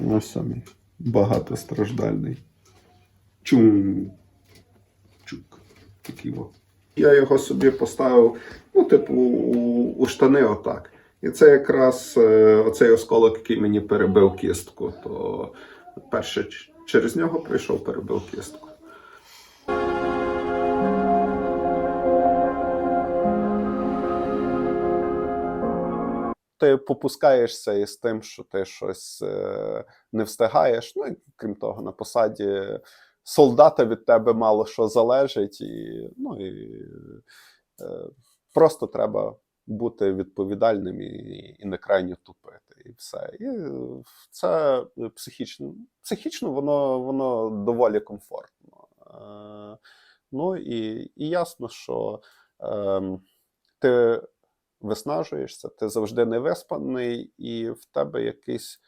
Ось самий багатостраждальний. Чум. Чук. Такий во. Я його собі поставив, ну, типу, у, у штани отак. І це якраз е, оцей осколок, який мені перебив кістку. То перше через нього прийшов, перебив кістку. Ти попускаєшся із тим, що ти щось е, не встигаєш. Ну і крім того, на посаді солдата від тебе мало що залежить, і, ну, і е, просто треба бути відповідальним і, і не крайньо тупити. І все. І це психічно. Психічно воно, воно доволі комфортно. Е, ну і, і ясно, що е, ти виснажуєшся, ти завжди невиспаний, і в тебе якийсь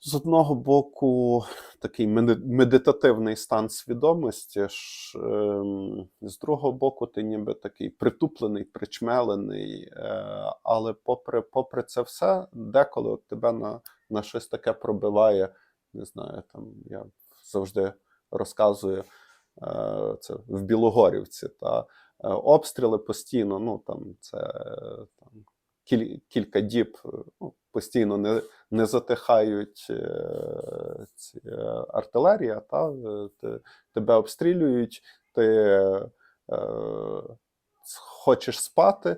з одного боку такий медитативний стан свідомості, ем, з другого боку, ти ніби такий притуплений, причмелений. Е, але попри, попри це все, деколи от тебе на, на щось таке пробиває. Не знаю, там я завжди розказую е, це в Білогорівці. Та, обстріли постійно, ну там це е, там, кіль, кілька діб е, ну, постійно не, не затихають е, ці, е, артилерія, та, е, те- тебе обстрілюють, ти е, хочеш спати,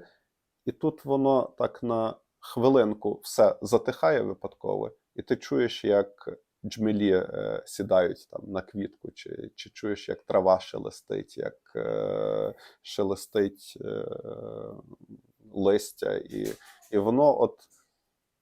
і тут воно так на хвилинку все затихає випадково, і ти чуєш, як джмелі е, сідають там на квітку, чи, чи чуєш, як трава шелестить, як е, шелестить е, листя, і, і воно от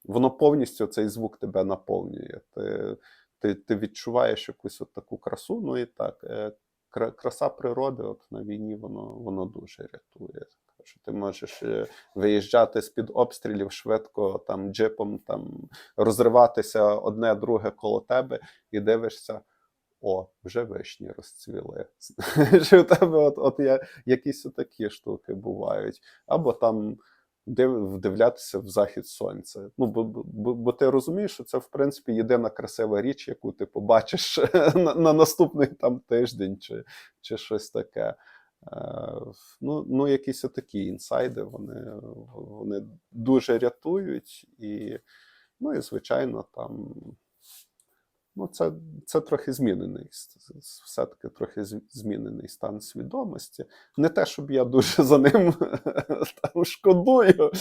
воно повністю цей звук тебе наповнює. Ти, ти, ти відчуваєш якусь от таку красу. Ну і так, е, краса природи от на війні воно, воно дуже рятує. Що ти можеш е, виїжджати з-під обстрілів швидко там джипом, там розриватися одне друге коло тебе і дивишся. О, вже вишні розцвіли. У тебе от, от я, якісь такі штуки бувають. Або там див, вдивлятися в захід сонця. Ну, бо, бо, бо ти розумієш, що це в принципі єдина красива річ, яку ти побачиш на, на наступний там тиждень чи, чи щось таке. Е, ну, ну, якісь такі інсайди, вони, вони дуже рятують, і, ну і звичайно, там. Ну, це, це трохи змінений, все-таки трохи змінений стан свідомості. Не те, щоб я дуже за ним там шкодую.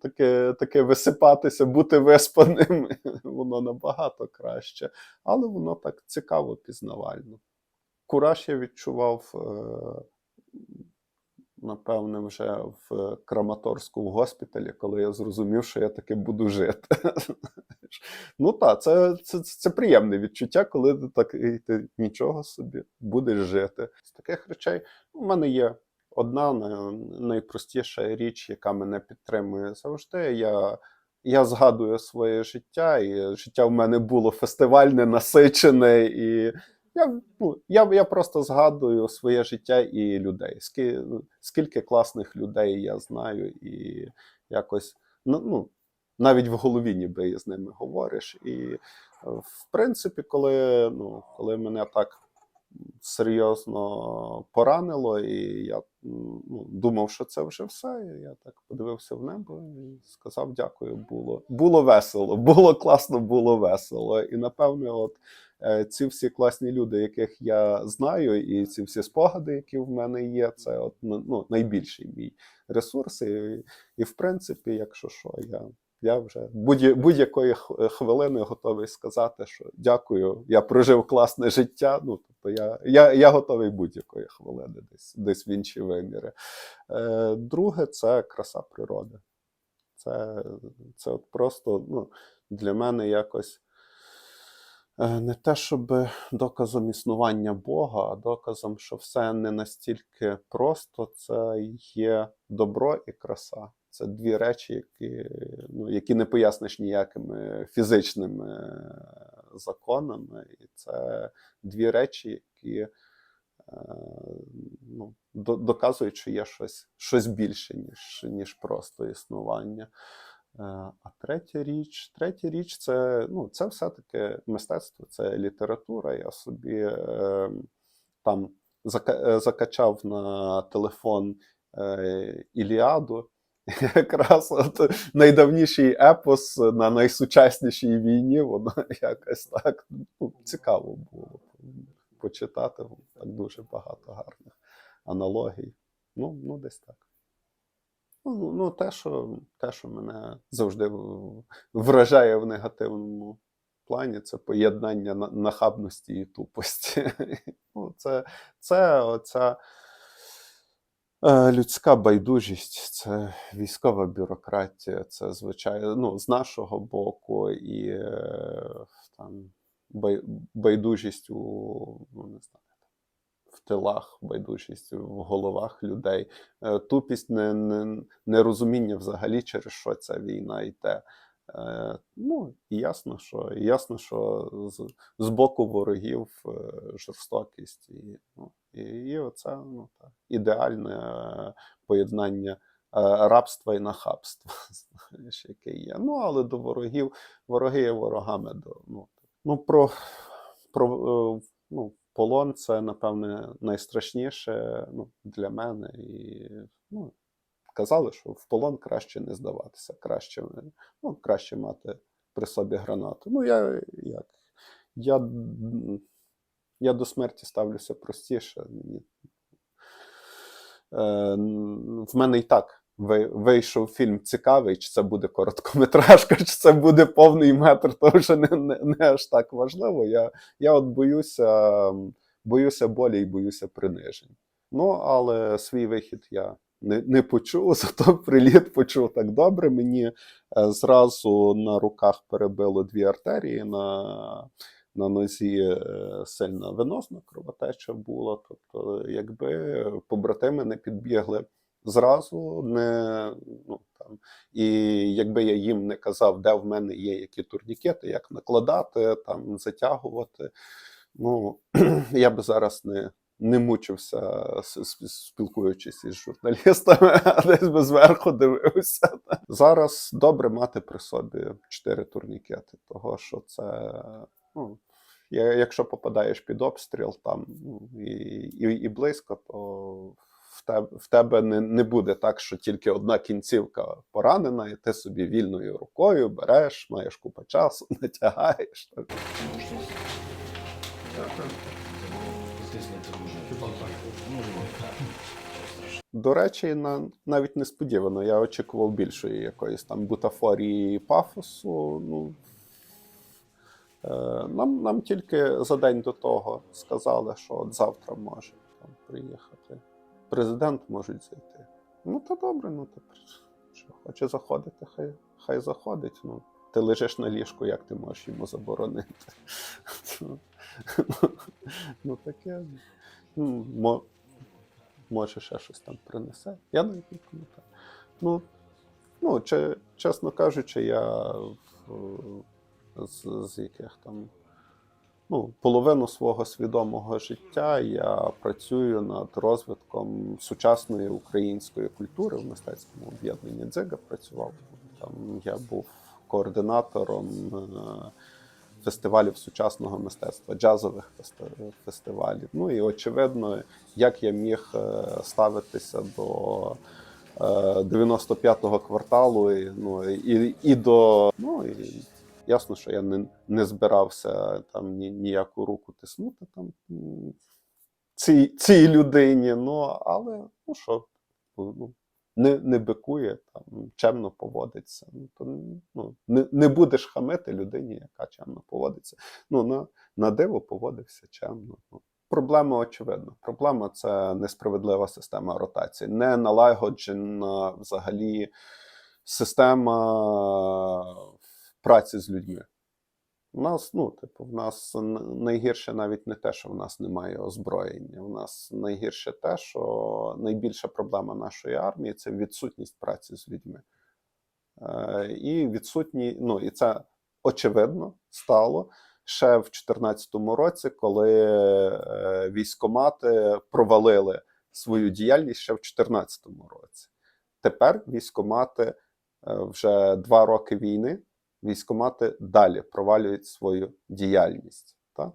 Таке, таке висипатися, бути виспаним, воно набагато краще. Але воно так цікаво, пізнавально. Кураж я відчував, е, напевне, вже в Краматорську в госпіталі, коли я зрозумів, що я таки буду жити. Ну так, це, це, це приємне відчуття, коли ти так і ти нічого собі будеш жити. З таких речей у мене є одна найпростіша річ, яка мене підтримує завжди. Я, я згадую своє життя, і життя в мене було фестивальне, насичене, і я, ну, я, я просто згадую своє життя і людей. Скільки, скільки класних людей я знаю, і якось ну, ну, навіть в голові ніби з ними говориш. І е, в принципі, коли, ну, коли мене так серйозно поранило, і я ну, думав, що це вже все. Я так подивився в небо і сказав дякую. Було, було весело, було класно, було весело. І напевне, от ці всі класні люди, яких я знаю, і ці всі спогади, які в мене є, це от ну, найбільший мій ресурс. І, і в принципі, якщо що, я. Я вже будь- будь-якої хвилини готовий сказати, що дякую, я прожив класне життя. Ну, тобто я, я, я готовий будь-якої хвилини десь, десь в інші виміри. Е, друге, це краса природи. Це, це от просто ну, для мене якось е, не те, щоб доказом існування Бога, а доказом, що все не настільки просто, це є добро і краса. Це дві речі, які, ну, які не поясниш ніякими фізичними е, законами. І це дві речі, які е, ну, доказують, що є щось, щось більше, ніж, ніж просто існування. Е, А третя річ, третя річ це, ну, це все-таки мистецтво, це література. Я собі е, там е, закачав на телефон е, Іліаду. Якраз от найдавніший епос на найсучаснішій війні, воно якось так ну, цікаво було почитати. Так дуже багато гарних аналогій. Ну, ну десь так. Ну, ну те, що, те, що мене завжди вражає в негативному плані, це поєднання нахабності і тупості. Ну, це, це оця е, людська байдужість, це військова бюрократія, це звичайно ну, з нашого боку і е, там, бай, байдужість у ну, не знаю, в тилах, байдужість в головах людей, е, тупість, не, не, нерозуміння взагалі, через що ця війна йде. Е, ну, ясно, що, ясно, що з, з боку ворогів е, жорстокість і, ну, і, і оце ну, так, ідеальне поєднання рабства і нахабства, знаєш, яке є. Ну, але до ворогів, вороги є ворогами. До, ну, ну, про, про ну, полон це, напевне, найстрашніше ну, для мене. І, ну, казали, що в полон краще не здаватися, краще, ну, краще мати при собі гранату. Ну, я як? Я, я до смерті ставлюся простіше. Е, в мене і так вийшов фільм цікавий, чи це буде короткометражка, чи це буде повний метр, то вже не, не, не аж так важливо. Я, я от боюся, боюся болі і боюся принижень. Ну, але свій вихід я не, не почув, зато приліт почув так добре. Мені е, зразу на руках перебило дві артерії, на, на нозі е, сильна венозна кровотеча була. Тобто, якби побратими не підбігли зразу, не, ну, там, і якби я їм не казав, де в мене є які турнікети, як накладати, там, затягувати, ну, я би зараз не, не мучився, спілкуючись із журналістами, а десь би зверху дивився. Зараз добре мати при собі чотири турнікети, того що це. Ну, якщо попадаєш під обстріл там ну, і, і, і близько, то в тебе, в тебе не, не буде так, що тільки одна кінцівка поранена, і ти собі вільною рукою береш, маєш купу часу, натягаєш. Так. До речі, на, навіть несподівано. Я очікував більшої якоїсь там бутафорії пафосу. Ну, е, нам, нам тільки за день до того сказали, що от завтра може там приїхати. Президент можуть зайти. Ну, то добре, ну тепер що хоче заходити, хай, хай заходить. Ну, ти лежиш на ліжку, як ти можеш йому заборонити? ну, таке. Ну, може ще щось там принесе. Я навіть не пам'ятаю. Ну, ну че, чесно кажучи, я з яких там. Ну, половину свого свідомого життя я працюю над розвитком сучасної української культури в мистецькому об'єднанні Дзига працював. Там я був координатором е, фестивалів сучасного мистецтва, джазових фестивалів. Ну і очевидно, як я міг е, ставитися до е, 95-го кварталу, і, ну, і, і до. Ну, і ясно, що я не, не збирався там ні, ніяку руку тиснути там цій, цій людині. Ну, але ну що, ну, не, не бикує, там, чемно поводиться. Ну, то ну, не, не будеш хамити людині, яка чемно поводиться. Ну, на, на диво поводився чемно. Ну. Проблема очевидна. Проблема це несправедлива система ротації, не налагоджена взагалі система праці з людьми. У нас, ну, типу, в нас найгірше навіть не те, що в нас немає озброєння. У нас найгірше те, що найбільша проблема нашої армії це відсутність праці з людьми. Е, і відсутні, ну і це очевидно стало ще в 2014 році, коли е, військомати провалили свою діяльність ще в 2014 році. Тепер військомати е, вже два роки війни військомати далі провалюють свою діяльність. Та?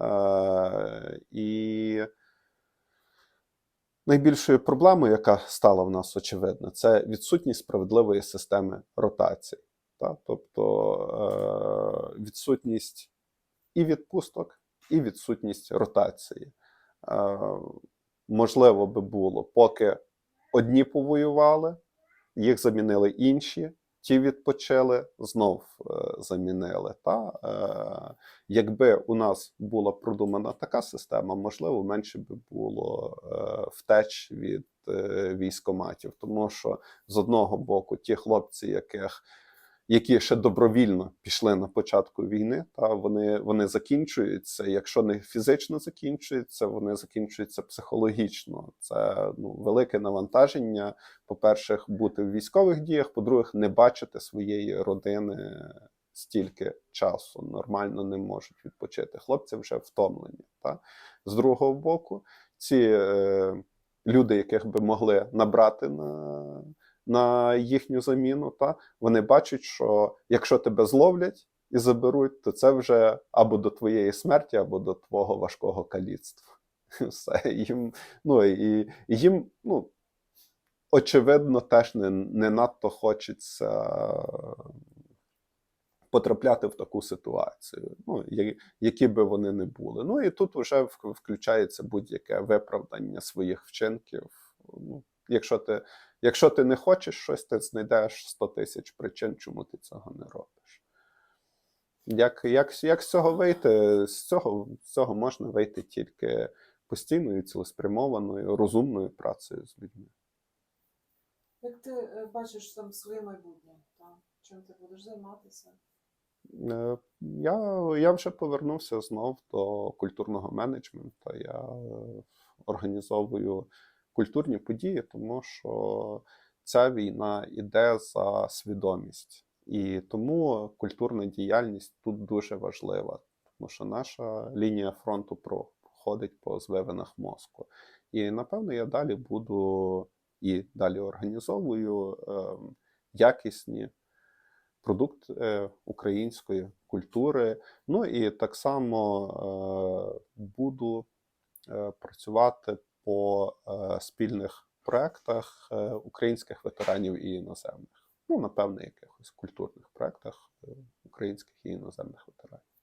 Е, і найбільшою проблемою, яка стала в нас очевидна, це відсутність справедливої системи ротації. Та? Тобто е, відсутність і відпусток, і відсутність ротації. Е, можливо би було, поки одні повоювали, їх замінили інші, ті відпочили, знов е, замінили. Та? Е, якби у нас була продумана така система, можливо, менше би було е, втеч від е, військоматів. Тому що з одного боку, ті хлопці, яких які ще добровільно пішли на початку війни, та вони, вони закінчуються. Якщо не фізично закінчуються, вони закінчуються психологічно. Це ну, велике навантаження. По-перше, бути в військових діях, по-друге, не бачити своєї родини стільки часу. Нормально не можуть відпочити. Хлопці вже втомлені. Та? З другого боку, ці е, люди, яких би могли набрати на на їхню заміну, та вони бачать, що якщо тебе зловлять і заберуть, то це вже або до твоєї смерті, або до твого важкого каліцтва. Все їм, ну і, їм, ну очевидно, теж не, не надто хочеться потрапляти в таку ситуацію, ну які би вони не були. Ну і тут вже включається будь-яке виправдання своїх вчинків. Ну, якщо ти, якщо ти не хочеш щось, ти знайдеш 100 тисяч причин, чому ти цього не робиш. Як, як, як з цього вийти? З цього, з цього можна вийти тільки постійною, цілеспрямованою, розумною працею з людьми. Як ти е, бачиш там своє майбутнє? Та? Чим ти будеш займатися? Е, Я, я вже повернувся знов до культурного менеджменту. Я е, організовую культурні події, тому що ця війна йде за свідомість. І тому культурна діяльність тут дуже важлива, тому що наша лінія фронту проходить по звивинах мозку. І напевно я далі буду і далі організовую е, якісні продукт е, української культури. Ну і так само е, буду е, працювати по е, спільних проектах е, українських ветеранів і іноземних. Ну, напевне, якихось культурних проектах е, українських і іноземних ветеранів.